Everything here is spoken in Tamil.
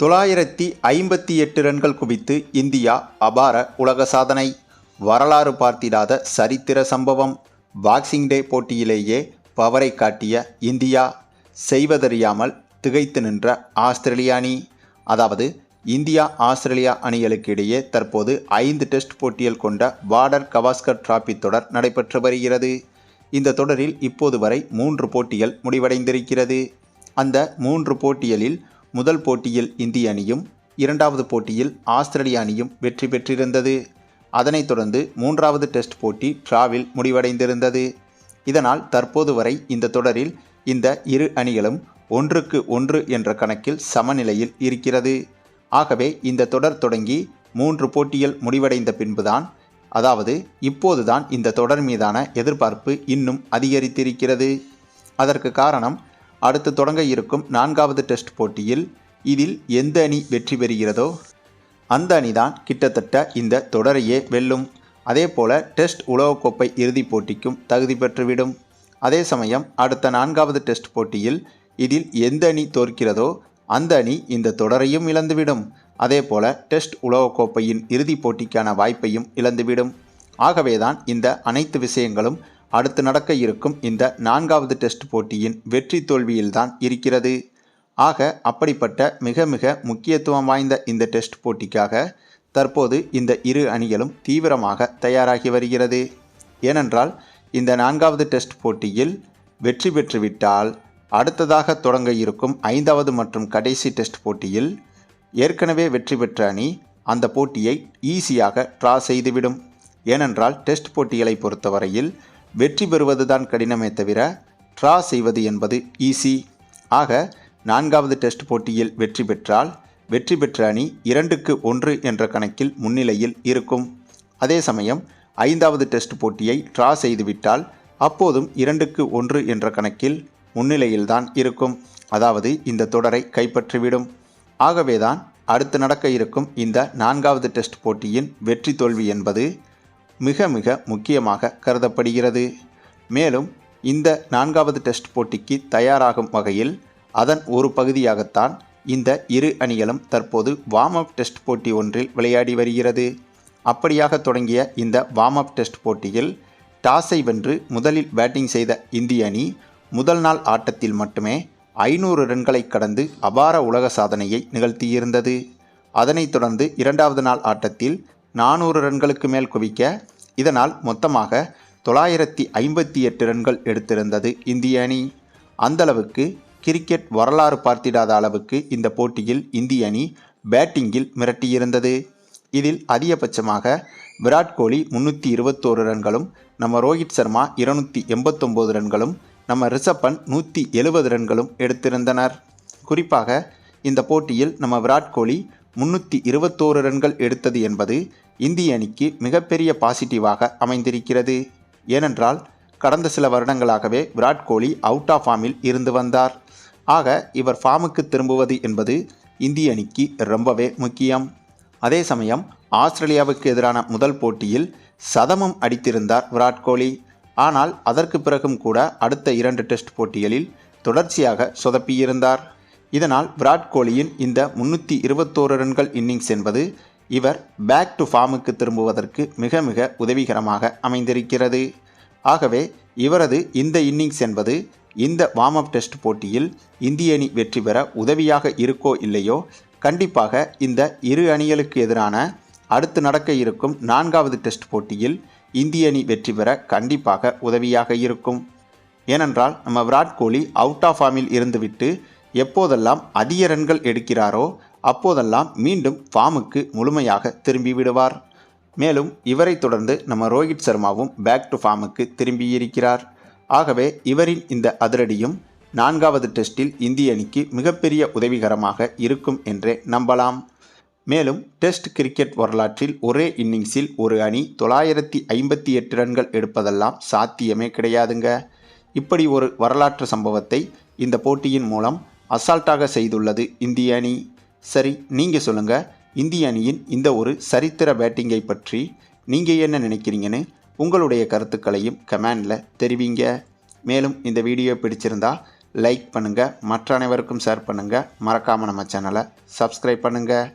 தொள்ளாயிரத்தி ஐம்பத்தி எட்டு ரன்கள் குவித்து இந்தியா அபார உலக சாதனை. வரலாறு பார்த்திடாத சரித்திர சம்பவம். பாக்ஸிங் டே போட்டியிலேயே பவரை காட்டிய இந்தியா செய்வதறியாமல் திகைத்து நின்ற ஆஸ்திரேலிய அணி. அதாவது இந்தியா ஆஸ்திரேலியா அணிகளுக்கு இடையே தற்போது ஐந்து டெஸ்ட் போட்டிகள் கொண்ட வார்டர் கவாஸ்கர் டிராபி தொடர் நடைபெற்று வருகிறது. இந்த தொடரில் இப்போது வரை மூன்று போட்டிகள் முடிவடைந்திருக்கிறது. அந்த மூன்று போட்டிகளில் முதல் போட்டியில் இந்திய அணியும் இரண்டாவது போட்டியில் ஆஸ்திரேலிய அணியும் வெற்றி பெற்றிருந்தது. அதனைத் தொடர்ந்து மூன்றாவது டெஸ்ட் போட்டி டிராவில் முடிவடைந்திருந்தது. இதனால் தற்போது வரை இந்த தொடரில் இந்த இரு அணிகளும் ஒன்றுக்கு ஒன்று என்ற கணக்கில் சமநிலையில் இருக்கிறது. ஆகவே இந்த தொடர் தொடங்கி மூன்று போட்டிகள் முடிவடைந்த பின்புதான் அதாவது இப்போதுதான் இந்த தொடர் மீதான எதிர்பார்ப்பு இன்னும் அதிகரித்திருக்கிறது. அதற்கு காரணம் அடுத்து தொடங்க இருக்கும் நான்காவது டெஸ்ட் போட்டியில் இதில் எந்த அணி வெற்றி பெறுகிறதோ அந்த அணிதான் கிட்டத்தட்ட இந்த தொடரையே வெல்லும். அதே போல டெஸ்ட் உலகக்கோப்பை இறுதிப் போட்டிக்கும் தகுதி பெற்றுவிடும். அதே சமயம் அடுத்த நான்காவது டெஸ்ட் போட்டியில் இதில் எந்த அணி தோற்கிறதோ அந்த அணி இந்த தொடரையும் இழந்துவிடும். அதே போல டெஸ்ட் உலகக்கோப்பையின் இறுதிப் போட்டிக்கான வாய்ப்பையும் இழந்துவிடும். ஆகவேதான் இந்த அனைத்து விஷயங்களும் அடுத்து நடக்க இருக்கும் இந்த நான்காவது டெஸ்ட் போட்டியின் வெற்றி தோல்வியில்தான் இருக்கிறது. ஆக அப்படிப்பட்ட மிக மிக முக்கியத்துவம் வாய்ந்த இந்த டெஸ்ட் போட்டிக்காக தற்போது இந்த இரு அணிகளும் தீவிரமாக தயாராகி வருகிறது. ஏனென்றால் இந்த நான்காவது டெஸ்ட் போட்டியில் வெற்றி பெற்றுவிட்டால் அடுத்ததாக தொடங்க இருக்கும் ஐந்தாவது மற்றும் கடைசி டெஸ்ட் போட்டியில் ஏற்கனவே வெற்றி பெற்ற அணி அந்த போட்டியை ஈஸியாக ட்ரா செய்துவிடும். ஏனென்றால் டெஸ்ட் போட்டிகளை பொறுத்தவரையில் வெற்றி பெறுவதுதான் கடினமே தவிர ட்ரா செய்வது என்பது ஈஸி. ஆக நான்காவது டெஸ்ட் போட்டியில் வெற்றி பெற்றால் வெற்றி பெற்ற அணி இரண்டுக்கு ஒன்று என்ற கணக்கில் முன்னிலையில் இருக்கும். அதே சமயம் ஐந்தாவது டெஸ்ட் போட்டியை ட்ரா செய்துவிட்டால் அப்போதும் இரண்டுக்கு ஒன்று என்ற கணக்கில் முன்னிலையில்தான் இருக்கும். அதாவது இந்த தொடரை கைப்பற்றிவிடும். ஆகவேதான் அடுத்து நடக்க இருக்கும் இந்த நான்காவது டெஸ்ட் போட்டியின் வெற்றி தோல்வி என்பது மிக மிக முக்கியமாக கருதப்படுகிறது. மேலும் இந்த நான்காவது டெஸ்ட் போட்டிக்கு தயாராகும் வகையில் அதன் ஒரு பகுதியாகத்தான் இந்த இரு அணிகளும் தற்போது வார்ம் அப் டெஸ்ட் போட்டி ஒன்றில் விளையாடி வருகிறது. அப்படியாக தொடங்கிய இந்த வார்ம் அப் டெஸ்ட் போட்டியில் டாஸை வென்று முதலில் பேட்டிங் செய்த இந்திய அணி முதல் நாள் ஆட்டத்தில் மட்டுமே ஐநூறு ரன்களை கடந்து அபார உலக சாதனையை நிகழ்த்தியிருந்தது. அதனைத் தொடர்ந்து இரண்டாவது நாள் ஆட்டத்தில் நானூறு ரன்களுக்கு மேல் குவிக்க இதனால் மொத்தமாக தொள்ளாயிரத்தி ஐம்பத்தி எட்டு ரன்கள் எடுத்திருந்தது இந்திய அணி. அந்தளவுக்கு கிரிக்கெட் வரலாறு பார்த்திடாத அளவுக்கு இந்த போட்டியில் இந்திய அணி பேட்டிங்கில் மிரட்டியிருந்தது. இதில் அதிகபட்சமாக விராட் கோலி முன்னூற்றி இருபத்தோரு ரன்களும் நம்ம ரோஹித் சர்மா இருநூற்றி எண்பத்தொம்போது ரன்களும் நம்ம ரிஷப் பண்ட் நூற்றி எழுபது ரன்களும் எடுத்திருந்தனர். குறிப்பாக இந்த போட்டியில் நம்ம விராட் கோலி முன்னூற்றி இருபத்தோரு ரன்கள் எடுத்தது என்பது இந்திய அணிக்கு மிகப்பெரிய பாசிட்டிவாக அமைந்திருக்கிறது. ஏனென்றால் கடந்த சில வருடங்களாகவே விராட் கோலி அவுட் ஆஃப் ஃபார்மில் இருந்து வந்தார். ஆக இவர் ஃபார்முக்கு திரும்புவது என்பது இந்திய அணிக்கு ரொம்பவே முக்கியம். அதே சமயம் ஆஸ்திரேலியாவுக்கு எதிரான முதல் போட்டியில் சதமம் அடித்திருந்தார் விராட் கோலி. ஆனால் அதற்கு பிறகும் கூட அடுத்த இரண்டு டெஸ்ட் போட்டிகளில் தொடர்ச்சியாக சொதப்பியிருந்தார். இதனால் விராட் கோலியின் இந்த முன்னூற்றி இருபத்தோரு ரன்கள் இன்னிங்ஸ் என்பது இவர் பேக் டு ஃபார்முக்கு திரும்புவதற்கு மிக மிக உதவிகரமாக அமைந்திருக்கிறது. ஆகவே இவரது இந்த இன்னிங்ஸ் என்பது இந்த வார்ம் அப் டெஸ்ட் போட்டியில் இந்திய அணி வெற்றி பெற உதவியாக இருக்கோ இல்லையோ கண்டிப்பாக இந்த இரு அணிகளுக்கு எதிரான அடுத்து நடக்க இருக்கும் நான்காவது டெஸ்ட் போட்டியில் இந்திய அணி வெற்றி பெற கண்டிப்பாக உதவியாக இருக்கும். ஏனென்றால் நம்ம விராட் கோலி அவுட் ஆஃப் ஃபார்மில் இருந்துவிட்டு எப்போதெல்லாம் அதிக ரன்கள் எடுக்கிறாரோ அப்போதெல்லாம் மீண்டும் ஃபார்முக்கு முழுமையாக திரும்பி விடுவார். மேலும் இவரை தொடர்ந்து நம்ம ரோஹித் சர்மாவும் பேக் டு ஃபார்முக்கு திரும்பியிருக்கிறார் ஆகவே இவரின் இந்த அதிரடியும் நான்காவது டெஸ்டில் இந்திய அணிக்கு மிகப்பெரிய உதவிகரமாக இருக்கும் என்றே நம்பலாம். மேலும் டெஸ்ட் கிரிக்கெட் வரலாற்றில் ஒரே இன்னிங்ஸில் ஒரு அணி தொள்ளாயிரத்தி ஐம்பத்தி எட்டு ரன்கள் எடுப்பதெல்லாம் சாத்தியமே கிடையாதுங்க. இப்படி ஒரு வரலாற்று சம்பவத்தை இந்த போட்டியின் மூலம் அசால்ட்டாக செய்துள்ளது இந்திய அணி. சரி நீங்கள் சொல்லுங்கள் இந்திய அணியின் இந்த ஒரு சரித்திர பேட்டிங்கை பற்றி நீங்கள் என்ன நினைக்கிறீங்கன்னு உங்களுடைய கருத்துக்களையும் கமெண்டில் தெரிவிங்க. மேலும் இந்த வீடியோ பிடிச்சிருந்தா லைக் பண்ணுங்கள் மற்ற அனைவருக்கும் ஷேர் பண்ணுங்கள் மறக்காமல் நம்ம சேனலை சப்ஸ்கிரைப் பண்ணுங்கள்